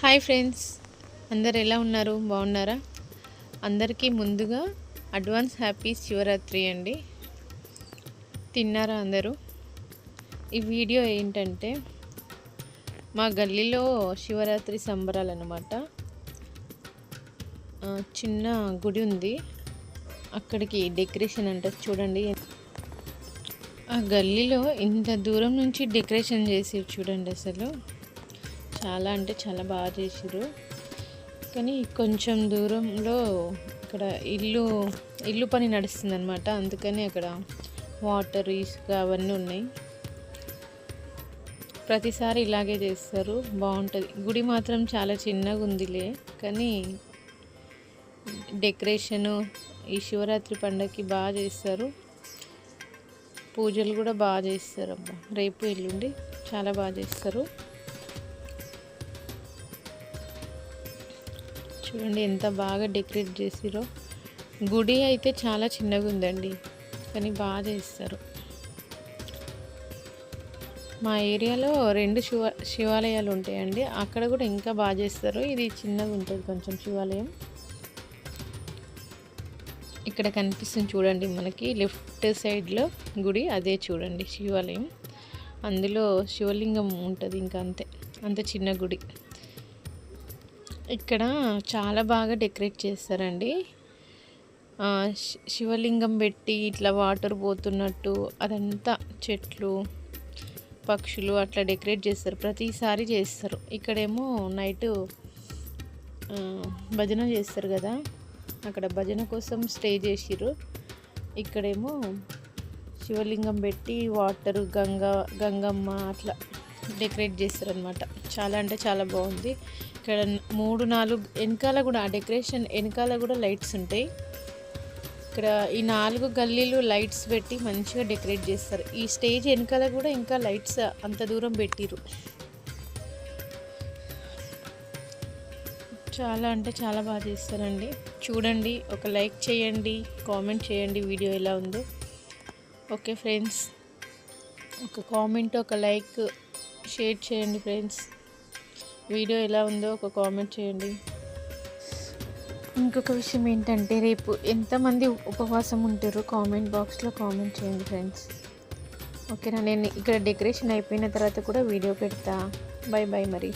Hi friends. అందరు ఎలా ఉన్నారు? బాగున్నారా? అందరికీ ముందుగా అడ్వాన్స్ హ్యాపీ శివరాత్రి అండి. తిన్నారా అందరూ? ఈ వీడియో ఏంటంటే మా గల్లీలో శివరాత్రి సంబరాలు అనమాట చిన్న గుడి ఉంది. అక్కడికి డెకరేషన్ అంటారు చూడండి. ఆ గల్లీలో ఇంత దూరం నుంచి డెకరేషన్ చేసి చూడండి అసలు. చాలా అంటే చాలా బాగా చేసిర్రు. కానీ కొంచెం దూరంలో ఇక్కడ ఇల్లు ఇల్లు పని నడుస్తుంది అనమాట అందుకని అక్కడ వాటర్ ఇసుక అవన్నీ ఉన్నాయి. ప్రతిసారి ఇలాగే చేస్తారు. బాగుంటుంది. గుడి మాత్రం చాలా చిన్నగా ఉందిలే. కానీ డెకరేషను ఈ శివరాత్రి పండగకి బాగా చేస్తారు. పూజలు కూడా బాగా చేస్తారు అబ్బా. రేపు ఎల్లుండి చాలా బాగా చేస్తారు. చూడండి ఎంత బాగా డెకరేట్ చేసిరో. గుడి అయితే చాలా చిన్నగా ఉందండి కానీ బాగా చేస్తారు. మా ఏరియాలో రెండు శివ శివాలయాలు ఉంటాయండి అక్కడ కూడా ఇంకా బాగా చేస్తారు. ఇది చిన్నగా ఉంటుంది కొంచెం శివాలయం. ఇక్కడ కనిపిస్తుంది చూడండి మనకి లెఫ్ట్ సైడ్లో గుడి అదే చూడండి శివాలయం. అందులో శివలింగం ఉంటుంది ఇంకా అంతే అంత చిన్న గుడి. ఇక్కడ చాలా బాగా డెకరేట్ చేస్తారండి. శివలింగం పెట్టి ఇట్లా వాటర్ పోతున్నట్టు అదంతా చెట్లు పక్షులు అట్లా డెకరేట్ చేస్తారు. ప్రతిసారి చేస్తారు. ఇక్కడేమో నైట్ భజన చేస్తారు కదా. అక్కడ భజన కోసం స్టే చేసిర్రు. ఇక్కడేమో శివలింగం పెట్టి వాటర్ గంగా గంగమ్మ అట్లా డెకరేట్ చేస్తారనమాట చాలా అంటే చాలా బాగుంది. ఇక్కడ మూడు నాలుగు వెనకాల కూడా ఆ డెకరేషన్ వెనకాల కూడా లైట్స్ ఉంటాయి. ఇక్కడ ఈ నాలుగు గల్లీలు లైట్స్ పెట్టి మంచిగా డెకరేట్ చేస్తారు. ఈ స్టేజ్ వెనకాల కూడా ఇంకా లైట్స్ అంత దూరం పెట్టిరు చాలా అంటే చాలా బాగా చేస్తారండి. చూడండి ఒక లైక్ చేయండి కామెంట్ చేయండి వీడియో ఎలా ఉందో. ఓకే ఫ్రెండ్స్ ఒక కామెంట్ ఒక లైక్ షేర్ చేయండి ఫ్రెండ్స్. వీడియో ఎలా ఉందో ఒక కామెంట్ చేయండి. ఇంకొక విషయం ఏంటంటే రేపు ఎంతమంది ఉపవాసం ఉంటారో కామెంట్ బాక్స్లో కామెంట్ చేయండి ఫ్రెండ్స్. ఓకేనా? నేను ఇక్కడ డెకరేషన్ అయిపోయిన తర్వాత కూడా వీడియో పెడతా. బాయ్ బాయ్ మరి.